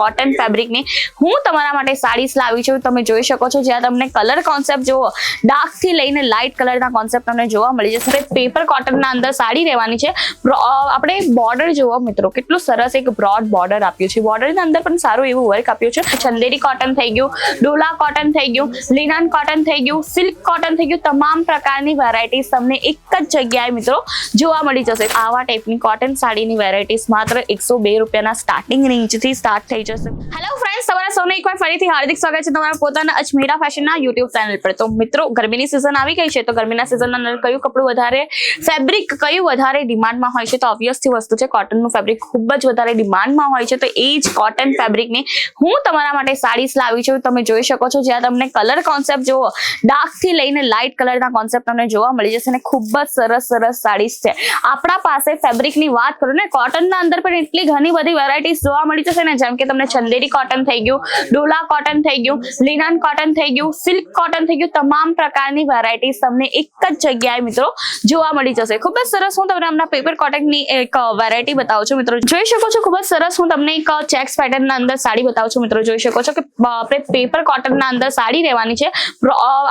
Cotton ફેબ્રિકની હું તમારા માટે સાડીસ લાવી છું. તમે જોઈ શકો છો, જ્યાં તમને કલર કોન્સેપ્ટ જોવો ડાર્કથી લઈને લાઇટ કલરના કોન્સેપ્ટ તમને જોવા મળી જશે. પેપર કોટનના અંદર સાડી રહેવાની છે. આપણે બોર્ડર જોવો મિત્રો. કેટલું સરસ એક બ્રોડ બોર્ડર આપ્યું છે. બોર્ડરની અંદર પણ સારું એવું વર્ક આપ્યું છે. ચંદેરી કોટન થઈ ગયું, ડોલા કોટન થઈ ગયું લિનન કોટન થઈ ગયું સિલ્ક કોટન થઈ ગયું. તમામ પ્રકારની વેરાયટીઝ તમને એક જ જગ્યાએ મિત્રો જોવા મળી જશે. આવા ટાઈપની કોટન સાડીની વેરાયટીઝ માત્ર એકસો બે રૂપિયાના સ્ટાર્ટિંગ રેન્જથી સ્ટાર્ટ થઈ જશે હેલો તમારા સૌને એકવાર ફરીથી હાર્દિક સ્વાગત છે તમારા પોતાના અજમેરા ફેશનના યુટ્યુબ ચેનલ પર. તો મિત્રો, ગરમીની સિઝન આવી ગઈ છે, તો ગરમીના સિઝનના અંદર કયું કપડું વધારે ફેબ્રિક કયું વધારે ડિમાન્ડમાં હોય છે? તો ઓબ્વિયસથી વસ્તુ છે કોટનનું ફેબ્રિક ખૂબ જ વધારે ડિમાન્ડમાં હોય છે. તો એ જ કોટન ફેબ્રિકની હું તમારા માટે સાડીસ લાવી છું. તમે જોઈ શકો છો, જ્યાં તમને કલર કોન્સેપ્ટ જોવો ડાર્કથી લઈને લાઇટ કલરના કોન્સેપ્ટ તમને જોવા મળી જશે અને ખૂબ જ સરસ સરસ સાડીસ છે. આપણા પાસે ફેબ્રિકની વાત કરું ને કોટનના અંદર પણ એટલી ઘણી બધી વેરાયટીઝ જોવા મળી જશે ને, જેમ કે તમને ચંદેરી કોટન થઈ ગયું ડોલા કોટન થઈ ગયું લિનન કોટન થઈ ગયું સિલ્ક કોટન થઈ ગયું, તમામ પ્રકારની વેરાયટીઝ તમને એક જ જગ્યાએ મિત્રો જોવા મળી જશે. ખૂબ જ સરસ હું તમને હમણાં પેપર કોટનની એક વેરાયટી બતાવું છું મિત્રો. જોઈ શકો છો, ખૂબ જ સરસ હું તમને એક ચેક્સ પેટર્નના અંદર સાડી બતાવું છું મિત્રો. જોઈ શકો છો કે આપણે પેપર કોટનના અંદર સાડી રહેવાની છે.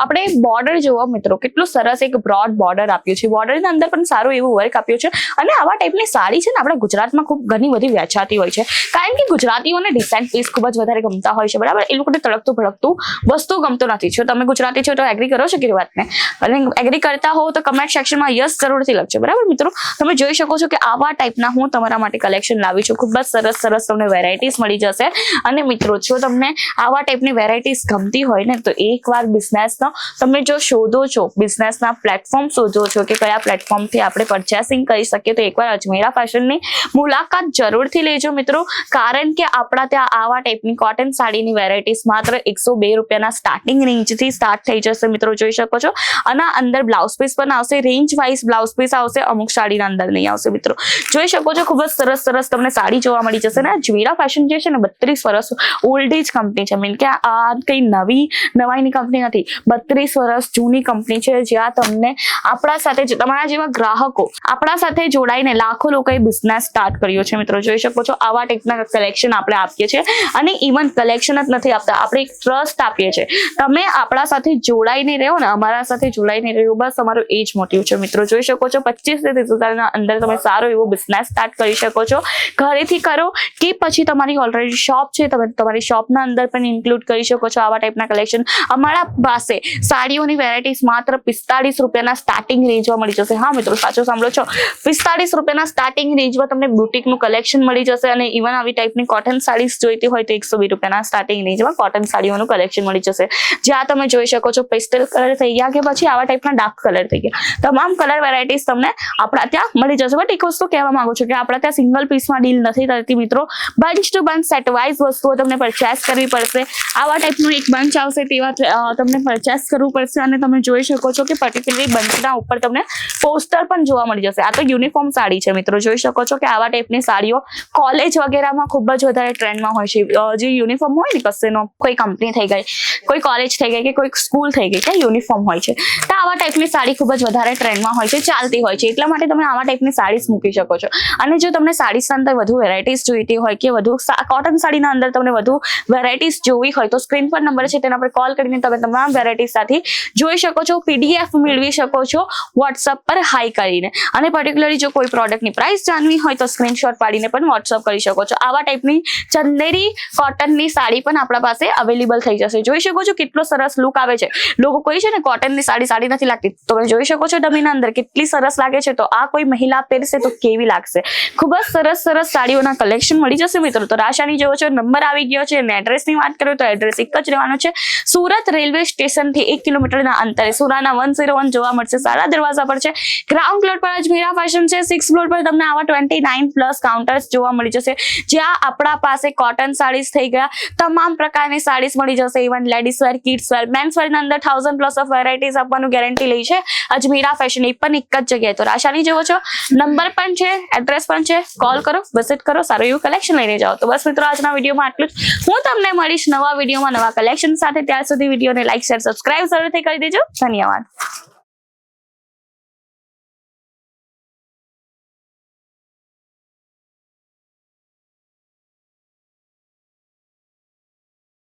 આપણે બોર્ડર જોવો મિત્રો, કેટલું સરસ એક બ્રોડ બોર્ડર આપ્યું છે. બોર્ડરની અંદર પણ સારું એવું વર્ક આપ્યું છે. અને આવા ટાઈપની સાડી છે ને આપણા ગુજરાતમાં ખૂબ ઘણી બધી વેચાતી હોય છે. કારણ કે ગુજરાતીઓને ડિસેન્ટ પીસ ખૂબ જ વધારે ગમતા હોય છે, બરાબર? એ લોકોને તળકતું ભડકતું વસ્તુ ગમતું નથી. જો તમે ગુજરાતી છો તો એગ્રી કરો છો કે વાતને? અને એગ્રી કરતા હો તો કમેન્ટ સેક્શનમાં યસ જરૂરથી લખજો, બરાબર મિત્રો? તમે જોઈ શકો છો કે આવા ટાઈપના હું તમારા માટે કલેક્શન લાવી છું. ખૂબ જ સરસ સરસ તમને વેરાયટીઝ મળી જશે. અને મિત્રો, જો તમને આવા ટાઈપની વેરાયટીઝ ગમતી હોય ને, તો એકવાર બિઝનેસનો તમે જો શોધો છો બિઝનેસના પ્લેટફોર્મ શોધો છો કે કયા પ્લેટફોર્મથી આપણે પરચેસિંગ કરી શકીએ, તો એકવાર અજમેરા ફેશનની મુલાકાત જરૂરથી લેજો મિત્રો. કારણ કે આપણા ત્યાં આવા ટાઈપની કોટન સાડીની વેરાયટીઝ માત્ર એકસો બે રૂપિયાના સ્ટાર્ટિંગ રેન્જથી સ્ટાર્ટ થઈ જશે મિત્રો, જોઈ શકો છો. અને અંદર બ્લાઉઝ પીસ પણ આવશે રેન્જ વાઇઝ બ્લાઉઝ પીસ આવશે, અમુક સાડીના અંદર નહીં આવશે મિત્રો. જોઈ શકો છો, ખૂબ જ સરસ સરસ તમને સાડી જોવા મળી જશે ને. આ જ્વેરા ફેશન જે છે ને, બત્રીસ વર્ષ ઓલ્ડ એજ કંપની છે. મીન કે આ કંઈ નવી, નવાઈની કંપની નથી. બત્રીસ વર્ષ જૂની કંપની છે, જ્યાં તમને આપણા સાથે તમારા જેવા ગ્રાહકો આપણા સાથે જોડાઈને લાખો લોકોએ બિઝનેસ સ્ટાર્ટ કર્યો છે મિત્રો. જોઈ શકો છો, આવા ટાઈપના કલેક્શન આપણે આપીએ છીએ. અને ઇવન કલેક્શન જ નથી આપતા. આપણે એક ટ્રસ્ટ આપીએ છીએ. તમે આપણા સાથે જોડાઈને રહ્યો ને, અમારા સાથે જોડાઈને રહ્યો, બસ અમારો એ જ મોટિવ છે. મિત્રો, જોઈ શકો છો પચીસથી હજારના અંદર તમે સારો એવો બિઝનેસ સ્ટાર્ટ કરી શકો છો. ઘરેથી કરો કે પછી તમારી ઓલરેડી શોપ છે, તમે તમારી શોપના અંદર પણ ઇન્ક્લુડ કરી શકો છો આવા ટાઈપના કલેક્શન અમારા પાસે સાડીઓની વેરાયટીઝ માત્ર પિસ્તાળીસ રૂપિયાના સ્ટાર્ટિંગ રેન્જમાં મળી જશે. હા, મિત્રો, સાચો સાંભળો છો? પિસ્તાળીસ રૂપિયાના સ્ટાર્ટિંગ રેન્જમાં તમને બ્યુટિકનું કલેક્શન મળી જશે અને ઇવન આવી ટાઈપની કોટન સાડીઝ જોઈતી હોય તો એકસો બે રૂપિયાના સ્ટાર્ટિંગ રેન્જમાં કોટન સાડીઓનું કલેક્શન મળી જશે. જ્યાં તમે જોઈ શકો છો પેસ્ટલ કલર થઈ ગયા કે પછી આવા ટાઈપના ડાર્ક કલર થઈ ગયા. તમામ કલર વેરાયટીઝ તમને આપણા ત્યાં મળી જશે. બટ એક વસ્તુ કહેવા માંગુ છું કે આપણા ત્યાં સિંગલ પીસમાં ડીલ નથી થતી મિત્રો. Bunch to bunch set wise વસ્તુઓ તમને પરચેસ કરવી પડશે. આવા ટાઈપનું એક બંચ આવશે તેવા તમને પરચેસ કરવું પડશે. અને તમે જોઈ શકો છો કે પર્ટિક્યુલરલી બંચના ઉપર તમને પોસ્ટર પણ જોવા મળી જશે. આ તો યુનિફોર્મ સાડી છે મિત્રો. જોઈ શકો છો કે આવા ટાઈપની સાડીઓ કોલેજ વગેરેમાં ખૂબ જ વધારે ટ્રેન્ડમાં હોય છે. જે યુનિફોર્મ હોય ને કશેનો કોઈ કંપની થઈ ગઈ, કોઈ કોલેજ થઈ ગઈ કે કોઈ સ્કૂલ થઈ ગઈ, ત્યાં યુનિફોર્મ હોય છે. તો આવા ટાઈપની સાડી ખૂબ જ વધારે ટ્રેન્ડમાં હોય છે, ચાલતી હોય છે. એટલા માટે તમે આવા ટાઈપની સાડીઝ મૂકી શકો છો. અને જો તમને સાડીઝના અંદર વધુ વેરાયટીઝ જોઈતી હોય કે વધુ કોટન સાડીના અંદર તમને વધુ વેરાયટીઝ જોવી હોય, તો સ્ક્રીન પર નંબર છે, તેના પર કોલ કરીને તમે તમામ વેરાયટીઝ સાથે જોઈ શકો છો પીડીએફ મેળવી શકો છો વોટ્સઅપ પર હાઈ કરીને. અને પર્ટિક્યુલરલી જો કોઈ પ્રોડક્ટની પ્રાઇસ જાણવી હોય, તો સ્ક્રીનશોટ પાડીને પણ વોટ્સઅપ કરી શકો છો. આવા ટાઈપની ચંદેરી કોટનની સાડી પણ આપણા પાસે અવેલેબલ થઈ જશે. જોઈ શકો છો કેટલો સરસ લુક આવે છે. લોકો કોઈ છે ને કોટનની સાડી સાડી નથી લાગતી. તમે જોઈ શકો છો ડમીના અંદર કેટલી સરસ લાગે છે. તો આ કોઈ મહિલા પહેરશે તો કેવી લાગશે? ખૂબ જ સરસ સરસ સાડીઓના કલેક્શન મળી જશે મિત્રો. તો રાશાની જેવો છો, નંબર આવી ગયો છે. અને એડ્રેસની વાત કરું તો એડ્રેસ એક જ રહેવાનો છે. સુરત રેલવે સ્ટેશનથી એક કિલોમીટરના અંતરે સુરાના વન ઝીરો વન જોવા મળશે. સારા દરવાજા પર છે. ગ્રાઉન્ડ ફ્લોર પર અજમેરા ફેશન છે. સિક્સ ફ્લોર પર તમને આવા ટ્વેન્ટી નાઇન પ્લસ કાઉન્ટર્સ જોવા મળી જશે. જ્યાં આપણા પાસે કોટન સાડીઝ થઈ ગયા. તમામ પ્રકારની સાડીસ મળી જશે. Even ladies wear kids wear mens વેરની અંદર થાઉઝન્ડ પ્લસ ઓફ વેરાયટીઝ આપવાનું ગેરંટી લઈ છે. અજમીરા ફેશન એ પણ એક જ જગ્યાએ. તો રાશાની જેવો છો? નંબર પણ છે એડ્રેસ પણ છે. કોલ કરો વિઝિટ કરો. સારું એવું કલેક્શન લઈને જાઓ. તો બસ મિત્રો, આજના વિડીયોમાં આટલું જ. હું તમને મળીશ નવા વિડીયોમાં નવા કલેક્શન સાથે. ત્યાર સુધી વિડીયોને લાઈક શેર સબસ્ક્રાઇબ જરૂરથી કરી દેજો. ધન્યવાદ.